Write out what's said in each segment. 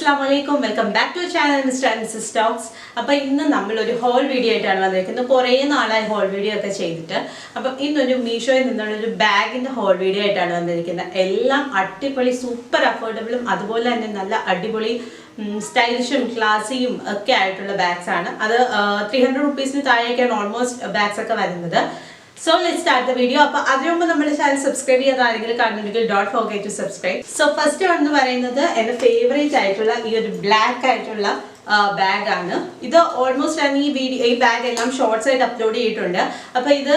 അസ്സാം വലൈക്കും welcome back to channel mister and missus Stokes അപ്പോൾ ഇന്ന് നമ്മളൊരു ഹോൾ വീഡിയോ ആയിട്ടാണ് വന്നിരിക്കുന്നത്. കുറേ നാളായി ഹോൾ വീഡിയോ ഒക്കെ ചെയ്തിട്ട്. അപ്പം ഇന്നൊരു മീഷോയിൽ നിന്നുള്ള ഒരു ബാഗിന്റെ ഹോൾ വീഡിയോ ആയിട്ടാണ് വന്നിരിക്കുന്നത്. എല്ലാം അടിപൊളി സൂപ്പർ അഫോർഡബിളും അതുപോലെ തന്നെ നല്ല അടിപൊളി സ്റ്റൈലിഷും ക്ലാസിയും ഒക്കെ ആയിട്ടുള്ള ബാഗ്സ് ആണ്. അത് ത്രീ ഹൺഡ്രഡ് റുപ്പീസിന് താഴെയൊക്കെയാണ് ഓൾമോസ്റ്റ് ബാഗ്സ് ഒക്കെ വരുന്നത്. So let start the video അപ്പൊ അതിനു മുമ്പ് നമ്മുടെ ചാനൽ സബ്സ്ക്രൈബ് ചെയ്യാൻ ആരെങ്കിലും കാണുന്നുണ്ടെങ്കിൽ dot forget to subscribe so first എന്ന് പറയുന്നത് എന്റെ ഫേവറേറ്റ് ആയിട്ടുള്ള ഈ ഒരു ബ്ലാക്ക് ആയിട്ടുള്ള ബാഗ് ആണ്. ഇത് ഓൾമോസ്റ്റ് ഞാൻ ഈ വീഡിയോ ഈ ബാഗ് എല്ലാം ഷോർട്സ് ആയിട്ട് അപ്ലോഡ് ചെയ്തിട്ടുണ്ട്. അപ്പൊ ഇത്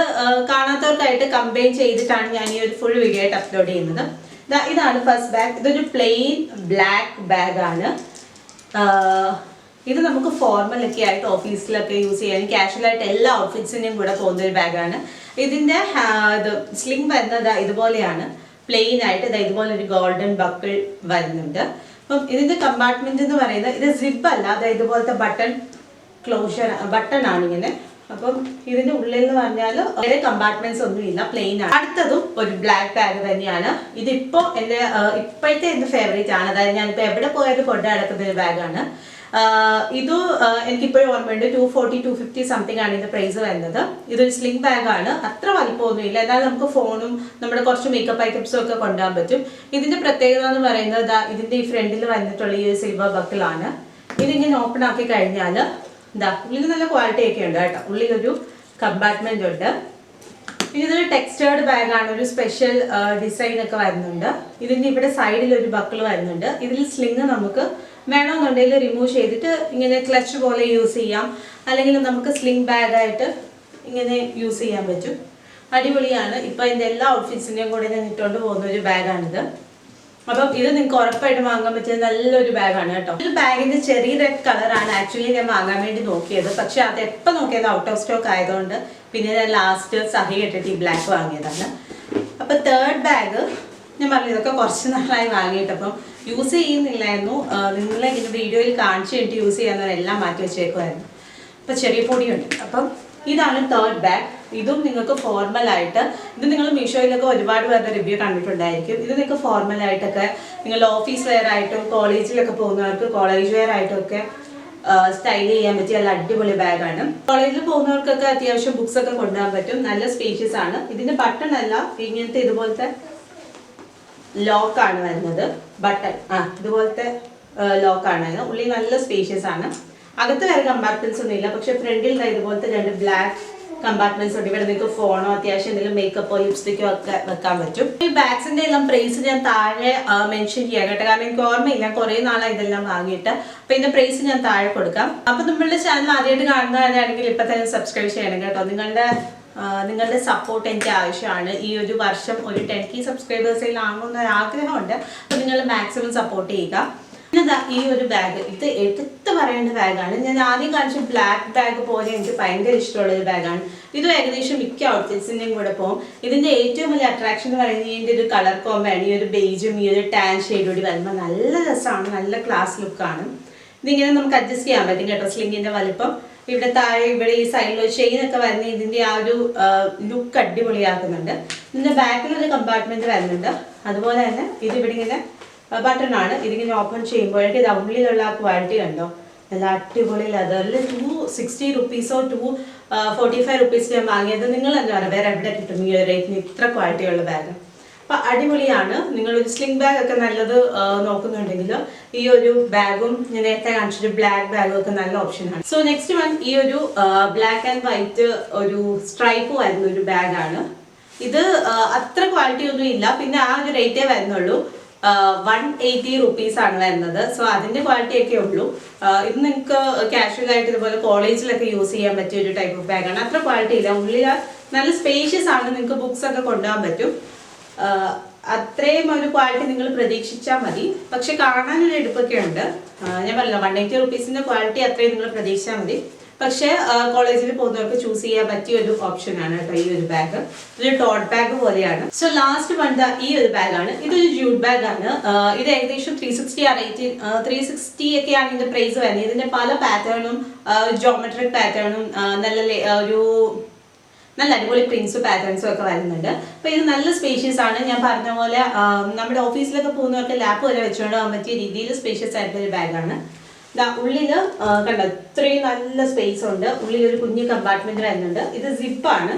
കാണാത്തവർക്കായിട്ട് കമ്പൈൻ ചെയ്തിട്ടാണ് ഞാൻ ഈ ഒരു ഫുൾ വീഡിയോ ആയിട്ട് അപ്ലോഡ് ചെയ്യുന്നത്. ഇതാണ് ഫസ്റ്റ് ബാഗ് ഇതൊരു പ്ലെയിൻ ബ്ലാക്ക് ബാഗ് ആണ്. ഇത് നമുക്ക് ഫോർമൽ ഒക്കെ ആയിട്ട് ഓഫീസിലൊക്കെ യൂസ് ചെയ്യാനും കാഷ്വൽ ആയിട്ട് എല്ലാ ഔട്ട്ഫിറ്റ്സിനും കൂടെ പോകുന്ന ഒരു ബാഗാണ് ഇതിന്റെ ഇത് സ്ലിംഗ് വരുന്നത് ഇതുപോലെയാണ്. പ്ലെയിൻ ആയിട്ട് ഇത് ഇതുപോലെ ഒരു ഗോൾഡൻ ബക്കിൾ വരുന്നുണ്ട്. അപ്പം ഇതിന്റെ കമ്പാർട്ട്മെന്റ് എന്ന് പറയുന്നത് ഇത് സിബ് അല്ല അതായത് ഇതുപോലത്തെ ബട്ടൺ ക്ലോഷർ ബട്ടൺ ആണ് ഇങ്ങനെ അപ്പം ഇതിന്റെ ഉള്ളിൽ എന്ന് പറഞ്ഞാൽ വേറെ കമ്പാർട്ട്മെന്റ്സ് ഒന്നും ഇല്ല പ്ലെയിൻ ആണ്. അടുത്തതും ഒരു ബ്ലാക്ക് ബാഗ് തന്നെയാണ്. ഇതിപ്പോ എന്റെ ഇപ്പോഴത്തെ എന്റെ ഫേവറേറ്റ് ആണ്. അതായത് ഞാനിപ്പോ എവിടെ പോയാലും കൊണ്ട് നടക്കുന്ന ഒരു ബാഗാണ് ഇത് എനിക്കിപ്പോഴും ഓർമ്മയുണ്ട്. Two forty two fifty something ആണ് ഇതിന്റെ പ്രൈസ് വരുന്നത്. ഇതൊരു സ്ലിംഗ് ബാഗാണ് അത്ര വലിപ്പമൊന്നും ഇല്ല എന്നാൽ നമുക്ക് ഫോണും നമ്മുടെ കുറച്ച് മേക്കപ്പ് ഐറ്റംസും ഒക്കെ കൊണ്ടുപോകാൻ പറ്റും. ഇതിന്റെ പ്രത്യേകത എന്ന് പറയുന്നത് ഇതിന്റെ ഈ ഫ്രണ്ടിൽ വന്നിട്ടുള്ള ഈ ഒരു സിൽവർ ബക്കിളാണ് ഇതിങ്ങനെ ഓപ്പൺ ആക്കി കഴിഞ്ഞാൽ ഇതാ ഉള്ളിൽ നല്ല ക്വാളിറ്റി ഒക്കെ ഉണ്ട് കേട്ടോ. ഉള്ളിലൊരു കമ്പാർട്ട്മെന്റ് ഉണ്ട്. പിന്നെ ഇതൊരു ടെക്സ്റ്റേർഡ് ബാഗാണ് ഒരു സ്പെഷ്യൽ ഡിസൈൻ ഒക്കെ വരുന്നുണ്ട്. ഇതിന്റെ ഇവിടെ സൈഡിൽ ഒരു ബക്കിൾ വരുന്നുണ്ട്. ഇതിൽ സ്ലിങ് നമുക്ക് വേണമെന്നുണ്ടെങ്കിൽ റിമൂവ് ചെയ്തിട്ട് ഇങ്ങനെ ക്ലച്ച് പോലെ യൂസ് ചെയ്യാം. അല്ലെങ്കിൽ നമുക്ക് സ്ലിംഗ് ബാഗായിട്ട് ഇങ്ങനെ യൂസ് ചെയ്യാൻ പറ്റും. അടിപൊളിയാണ്. ഇപ്പൊ ഇതിന്റെ എല്ലാ ഔട്ട്ഫിറ്റ്സിന്റെയും കൂടെ ഞാൻ ഇട്ടുകൊണ്ട് പോകുന്ന ഒരു ബാഗാണിത് അപ്പം ഇത് നിങ്ങൾക്ക് ഉറപ്പായിട്ടും വാങ്ങാൻ പറ്റിയ നല്ലൊരു ബാഗാണ് കേട്ടോ. ഒരു ബാഗിന്റെ ചെറിയ റെഡ് കളറാണ് ആക്ച്വലി ഞാൻ വാങ്ങാൻ വേണ്ടി നോക്കിയത്. പക്ഷെ അത് എപ്പോൾ നോക്കിയത്? ഔട്ട് ഓഫ് സ്റ്റോക്ക് ആയതുകൊണ്ട് പിന്നെ ഞാൻ ലാസ്റ്റ് സഹി കെട്ടിട്ട് ഈ ബ്ലാക്ക് വാങ്ങിയതാണ്. അപ്പം തേർഡ് ബാഗ് ഞാൻ പറഞ്ഞു ഇതൊക്കെ കുറച്ച് നാളായി വാങ്ങിയിട്ട് അപ്പം യൂസ് ചെയ്യുന്നില്ലായിരുന്നു. നിങ്ങളെ ഇതിന്റെ വീഡിയോയിൽ കാണിച്ചു കഴിഞ്ഞിട്ട് യൂസ് എല്ലാം മാറ്റി വെച്ചേക്കുമായിരുന്നു അപ്പം ചെറിയ പൊടിയുണ്ട്. അപ്പം ഇതാണ് തേർഡ് ബാഗ് ഇതും നിങ്ങൾക്ക് ഫോർമൽ ആയിട്ട് ഇത് നിങ്ങൾ മീഷോയിലൊക്കെ ഒരുപാട് പേരുടെ റിവ്യൂ കണ്ടിട്ടുണ്ടായിരിക്കും. ഇത് നിങ്ങൾക്ക് ഫോർമൽ ആയിട്ടൊക്കെ നിങ്ങൾ ഓഫീസ് വെയർ ആയിട്ടും കോളേജിലൊക്കെ പോകുന്നവർക്ക് കോളേജ് വെയർ ആയിട്ടും ഒക്കെ സ്റ്റൈൽ ചെയ്യാൻ പറ്റിയ നല്ല അടിപൊളി ബാഗാണ് കോളേജിൽ പോകുന്നവർക്കൊക്കെ അത്യാവശ്യം ബുക്സ് ഒക്കെ കൊണ്ടുപോകാൻ പറ്റും. നല്ല സ്പീഷ്യസ് ആണ്. ഇതിന്റെ ബട്ടൺ അല്ല ഇങ്ങനത്തെ ഇതുപോലത്തെ ലോക്കാണ് വരുന്നത്. ബട്ടൺ ആ ഇതുപോലത്തെ ലോക്കാണ് ഉള്ളിൽ നല്ല സ്പേഷ്യസ് ആണ്. അകത്ത് വരെ കമ്പാർട്ട്മെന്റ്സ് ഒന്നും ഇല്ല പക്ഷെ ഫ്രണ്ടിൽ ഇതുപോലത്തെ രണ്ട് ബ്ലാക്ക് കമ്പാർട്ട്മെന്റ്സ് ഉണ്ട് ഇവിടെ നിങ്ങൾക്ക് ഫോണോ അത്യാവശ്യം എന്തെങ്കിലും മേക്കപ്പോ ലിപ്സ്റ്റിക്കോ ഒക്കെ വെക്കാൻ പറ്റും. ഈ ബാഗ്സിന്റെ എല്ലാം പ്രൈസ് ഞാൻ താഴെ മെൻഷൻ ചെയ്യാം കേട്ടോ. കാരണം എനിക്ക് ഓർമ്മയില്ല. കുറെ നാളായി ഇതെല്ലാം വാങ്ങിയിട്ട്. അപ്പൊ ഇതിന്റെ പ്രൈസ് ഞാൻ താഴെ കൊടുക്കാം. അപ്പൊ നമ്മളുടെ ചാനൽ ആദ്യമായിട്ട് കാണുന്നതാണെങ്കിൽ ഇപ്പൊ തന്നെ സബ്സ്ക്രൈബ് ചെയ്യണം കേട്ടോ. നിങ്ങളുടെ നിങ്ങളുടെ സപ്പോർട്ട് എനിക്ക് ആവശ്യമാണ്. ഈ ഒരു വർഷം ഒരു ടെൻ കെ സബ്സ്ക്രൈബേഴ്സിൽ ആകണമെന്ന് ഒരു ആഗ്രഹമുണ്ട്. അപ്പോൾ നിങ്ങൾ മാക്സിമം സപ്പോർട്ട് ചെയ്യുക. പിന്നെ ദാ ഈ ഒരു ബാഗ് ഇത് എടുത്ത് പറയേണ്ട ബാഗാണ് ഞാൻ ആദ്യം കാണിച്ച ബ്ലാക്ക് ബാഗ് പോലെ എനിക്ക് ഭയങ്കര ഇഷ്ടമുള്ള ഒരു ബാഗാണ് ഇത് ഏകദേശം മിക്ക ഔട്ട്ഫിറ്റ്സിന്റെയും കൂടെ പോകും ഇതിന്റെ ഏറ്റവും വലിയ അട്രാക്ഷൻ എന്ന് പറയുന്നത് ഇതിന്റെ ഒരു കളർ കോമ്പാണ് ഈ ഒരു ബേജും ഈ ഒരു ടാൻ ഷെയ്ഡോടി വരുമ്പോൾ നല്ല രസമാണ്. നല്ല ക്ലാസ് ലുക്കാണ് ഇതിങ്ങനെ നമുക്ക് അഡ്ജസ്റ്റ് ചെയ്യാൻ പറ്റും കേട്ടോ. സ്ലിങ്ങിന്റെ വലിപ്പം. ഇവിടെ താഴെ ഇവിടെ ഈ സൈഡിൽ ചെയിൻ ഒക്കെ വരുന്ന ഇതിന്റെ ആ ഒരു ലുക്ക് അടിപൊളിയാക്കുന്നുണ്ട്. ഇതിന്റെ ബാക്കിൽ ഒരു കമ്പാർട്ട്മെന്റ് വരുന്നുണ്ട്. അതുപോലെ തന്നെ ഇതിവിടെ ഇങ്ങനെ ബട്ടൺ ആണ്. ഇതിങ്ങനെ ഓപ്പൺ ചെയ്യുമ്പോഴേക്കും ഇത് ഉള്ളിലുള്ള ക്വാളിറ്റി കണ്ടോ? നല്ല അടിപൊളി ലെതറിൽ ടു സിക്സ്റ്റി റുപ്പീസോ ടു ഫോർട്ടി ഫൈവ് റുപ്പീസ് ഞാൻ വാങ്ങിയത്. നിങ്ങൾ തന്നെ പറയാം വേറെ എവിടെ കിട്ടും ഈ റേറ്റിന് ഇത്ര ക്വാളിറ്റി ഉള്ള ബാഗ് അപ്പൊ അടിപൊളിയാണ്. നിങ്ങൾ ഒരു സ്ലിംഗ് ബാഗ് ഒക്കെ നല്ലത് നോക്കുന്നുണ്ടെങ്കിൽ ഈ ഒരു ബാഗും ഞാൻ നേരത്തെ കാണിച്ചൊരു ബ്ലാക്ക് ബാഗും ഒക്കെ നല്ല ഓപ്ഷനാണ് സോ നെക്സ്റ്റ് വൺ ഈ ഒരു ബ്ലാക്ക് ആൻഡ് വൈറ്റ് ഒരു സ്ട്രൈപ്പ് വരുന്ന ഒരു ബാഗാണ് ഇത് അത്ര ക്വാളിറ്റി ഒന്നും ഇല്ല. പിന്നെ ആ ഒരു റേറ്റേ വരുന്നുള്ളൂ. വൺ എയ്റ്റി റുപ്പീസ് ആണ് വരുന്നത് സോ അതിന്റെ ക്വാളിറ്റി ഒക്കെ ഉള്ളൂ. ഇത് നിങ്ങൾക്ക് കാഷ്വൽ ആയിട്ട് ഇതുപോലെ കോളേജിലൊക്കെ യൂസ് ചെയ്യാൻ പറ്റിയ ഒരു ടൈപ്പ് ഓഫ് ബാഗാണ് അത്ര ക്വാളിറ്റി ഇല്ല. ഉള്ളിൽ നല്ല സ്പേഷ്യസ് ആണ്. നിങ്ങൾക്ക് ബുക്സ് ഒക്കെ കൊണ്ടുപോകാൻ പറ്റും. അത്രയും ഒരു ക്വാളിറ്റി നിങ്ങൾ പ്രതീക്ഷിച്ചാൽ മതി. പക്ഷെ കാണാനൊരു എടുപ്പൊക്കെ ഉണ്ട്. ഞാൻ പറഞ്ഞില്ല വൺ എയ്റ്റി റുപ്പീസിന്റെ ക്വാളിറ്റി അത്രയും നിങ്ങൾ പ്രതീക്ഷിച്ചാൽ മതി. പക്ഷേ കോളേജിൽ പോകുന്നവർക്ക് ചൂസ് ചെയ്യാൻ പറ്റിയ ഒരു ഓപ്ഷൻ ആണ് കേട്ടോ ഈ ഒരു ബാഗ് ഇതൊരു ടോട്ട് ബാഗ് പോലെയാണ്. സോ ലാസ്റ്റ് വണ്ട ഈ ഒരു ബാഗാണ് ഇതൊരു ജൂട്ട് ബാഗ് ആണ്. ഇത് ഏകദേശം ത്രീ സിക്സ്റ്റി ആ റേറ്റ് ത്രീ സിക്സ്റ്റി ഒക്കെയാണ് ഇതിന്റെ പ്രൈസ് വരുന്നത്. ഇതിന്റെ പല പാറ്റേണും ജോമെട്രിക് പാറ്റേണും നല്ല ഒരു നല്ല അടിപൊളി പ്രിൻസും പാറ്റേൺസും ഒക്കെ വരുന്നുണ്ട്. അപ്പോൾ ഇത് നല്ല സ്പേഷ്യസ് ആണ്. ഞാൻ പറഞ്ഞ പോലെ നമ്മുടെ ഓഫീസിലൊക്കെ പോകുന്നവർക്ക് ലാപ്പ് വരെ വെച്ചുകൊണ്ട് പറ്റിയ രീതിയിൽ സ്പേഷ്യസ് ആയിട്ടുള്ള ഒരു ബാഗാണ് ദാ ഉള്ളിൽ കണ്ടോ ഇത്രയും നല്ല സ്പേസ് ഉണ്ട്. ഉള്ളിൽ ഒരു കുഞ്ഞ് കമ്പാർട്ട്മെന്റ് വരുന്നുണ്ട്. ഇത് സിപ്പാണ്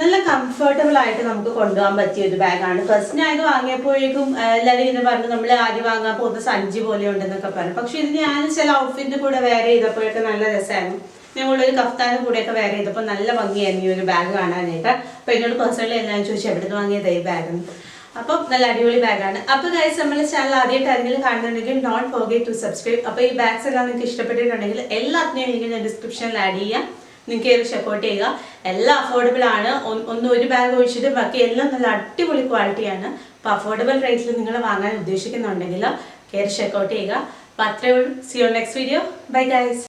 നല്ല കംഫർട്ടബിൾ ആയിട്ട് നമുക്ക് കൊണ്ടുപോകാൻ പറ്റിയ ഒരു ബാഗാണ് ഫസ്റ്റ് ഞാൻ ഇത് വാങ്ങിയപ്പോഴേക്കും എല്ലാവരും ഇങ്ങനെ പറഞ്ഞു നമ്മൾ ആദ്യം വാങ്ങാൻ പോകുന്ന സഞ്ചി പോലെ ഉണ്ടെന്നൊക്കെ പറഞ്ഞു. പക്ഷെ ഇത് ഞാൻ ചില ഔട്ട്ഫിറ്റിന്റെ കൂടെ വെയർ ചെയ്തപ്പോഴൊക്കെ നല്ല രസമായിരുന്നു. ഞങ്ങളൊരു കഫ്താനും കൂടെയൊക്കെ വെയർ ചെയ്തപ്പോൾ നല്ല ഭംഗിയായിരുന്നു ഈ ഒരു ബാഗ് കാണാനായിട്ട്. അപ്പൊ എന്നോട് പേഴ്സണലി എല്ലാവരും ചോദിച്ചു എവിടെ നിന്ന് വാങ്ങിയതായി ബാഗ് അപ്പം നല്ല അടിപൊളി ബാഗാണ്. അപ്പൊ ഗൈസ് നമ്മുടെ ചാനൽ ആദ്യമായിട്ട് ആരെങ്കിലും കാണുന്നുണ്ടെങ്കിൽ നോട്ട് ഫോർഗെറ്റ് ടു സബ്സ്ക്രൈബ് അപ്പൊ ഈ ബാഗ്സ് എല്ലാം നിങ്ങൾക്ക് ഇഷ്ടപ്പെട്ടിട്ടുണ്ടെങ്കിൽ എല്ലാത്തിനെയും ലിങ്ക് ഞാൻ ഡിസ്ക്രിപ്ഷനിൽ ആഡ് ചെയ്യാം. നിങ്ങൾക്ക് ഏത് സപ്പോർട്ട് ചെയ്യുക. എല്ലാം അഫോർഡബിൾ ആണ്. ഒന്ന് ഒരു ബാഗ് ഒഴിച്ചിട്ട് ബാക്കി എല്ലാം നല്ല അടിപൊളി ക്വാളിറ്റിയാണ് അപ്പോൾ അഫോർഡബിൾ റേറ്റിൽ നിങ്ങൾ വാങ്ങാൻ ഉദ്ദേശിക്കുന്നുണ്ടെങ്കിൽ കയറി ചെക്കൗട്ട് ചെയ്യുക. അപ്പോൾ അത്രയേ ഉള്ളൂ. See next video bye guys